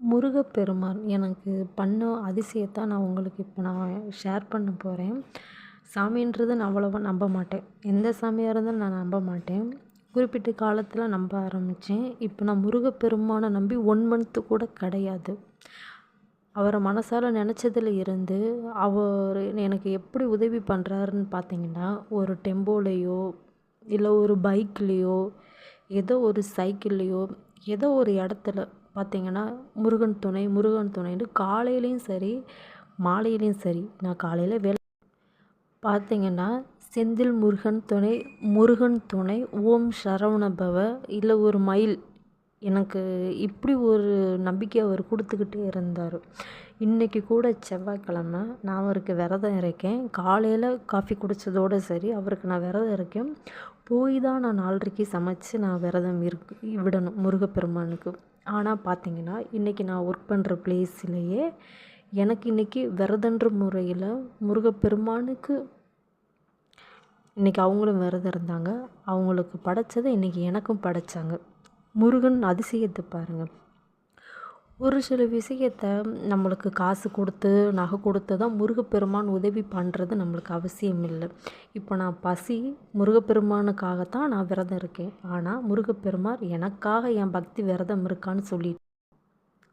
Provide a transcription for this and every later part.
முருகப்பெருமான் எனக்கு பண்ண அதிசயத்தை நான் உங்களுக்கு இப்போ நான் ஷேர் பண்ண போகிறேன் சாமின்றது நான் அவ்வளோவா நம்ப மாட்டேன். எந்த சாமியாக இருந்தாலும் நான் நம்ப மாட்டேன். குறிப்பிட்ட காலத்தில் நம்ப ஆரம்பித்தேன் இப்போ நான் முருகப்பெருமானை நம்பி ஒன் மந்த்து கூட கிடையாது. அவரை மனசால் நினச்சதுல இருந்து அவர் எனக்கு எப்படி உதவி பண்ணுறாருன்னு பார்த்தீங்கன்னா ஒரு டெம்போலேயோ இல்லை ஒரு பைக்லேயோ ஏதோ ஒரு சைக்கிள்லேயோ ஏதோ ஒரு இடத்துல பார்த்தீங்கன்னா முருகன் துணை முருகன் துணைன்னு காலையிலையும் சரி மாலையிலையும் சரி நான் காலையில் வேலை பார்த்தீங்கன்னா செந்தில் முருகன் துணை முருகன் துணை ஓம் சரவணபவ இல்லை ஒரு மயில். எனக்கு இப்படி ஒரு நம்பிக்கை அவர் கொடுத்துக்கிட்டே இருந்தார். இன்றைக்கி கூட செவ்வாய்க்கிழமை நான் அவருக்கு விரதம் இருக்கேன். காலையில் காஃபி குடித்ததோடு சரி அவருக்கு நான் விரதம் இருக்கேன். போய் தான் நான் நாலரைக்கு சமைச்சு நான் விரதம் இருக்கு விடணும் முருகப்பெருமானுக்கு. ஆனால் பார்த்தீங்கன்னா இன்றைக்கி நான் ஒர்க் பண்ணுற பிளேஸ்லேயே எனக்கு இன்றைக்கி விரதன்ற முறையில் முருகப்பெருமானுக்கு இன்றைக்கி அவங்களும் விரதம் இருந்தாங்க. அவங்களுக்கு படைச்சதை இன்றைக்கி எனக்கும் படைச்சாங்க. முருகன் அதிசயத்தை பாருங்கள் ஒரு சில விஷயத்த நம்மளுக்கு காசு கொடுத்து நகை கொடுத்து தான் முருகப்பெருமான் உதவி பண்ணுறது நம்மளுக்கு அவசியம் இல்லை. இப்போ நான் பசி முருகப்பெருமானுக்காகத்தான் நான் விரதம் இருக்கேன். ஆனால் முருகப்பெருமான் எனக்காக என் பக்தி விரதம் இருக்கான்னு சொல்லிட்டு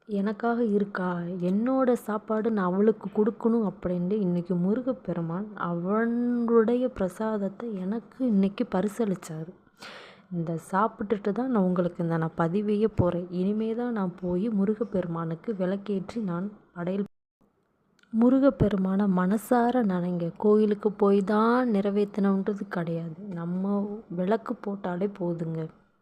எனக்காக இருக்கா? என்னோட சாப்பாடு நான் அவளுக்கு கொடுக்கணும் அப்படின்ட்டு இன்றைக்கி முருகப்பெருமான் அவனுடைய பிரசாதத்தை எனக்கு இன்றைக்கி பரிசளித்தார் இந்த சாப்பிட்டுட்டு தான் நான் உங்களுக்கு இந்த நான் பதிவையே போகிறேன் இனிமே தான் நான் போய் முருகப்பெருமானுக்கு விளக்கேற்றி நான் படையல் முருகப்பெருமானை மனசார நினைங்க. கோயிலுக்கு போய் தான் நிறைவேற்றணுன்றது கிடையாது. நம்ம விளக்கு போட்டாலே போதுங்க.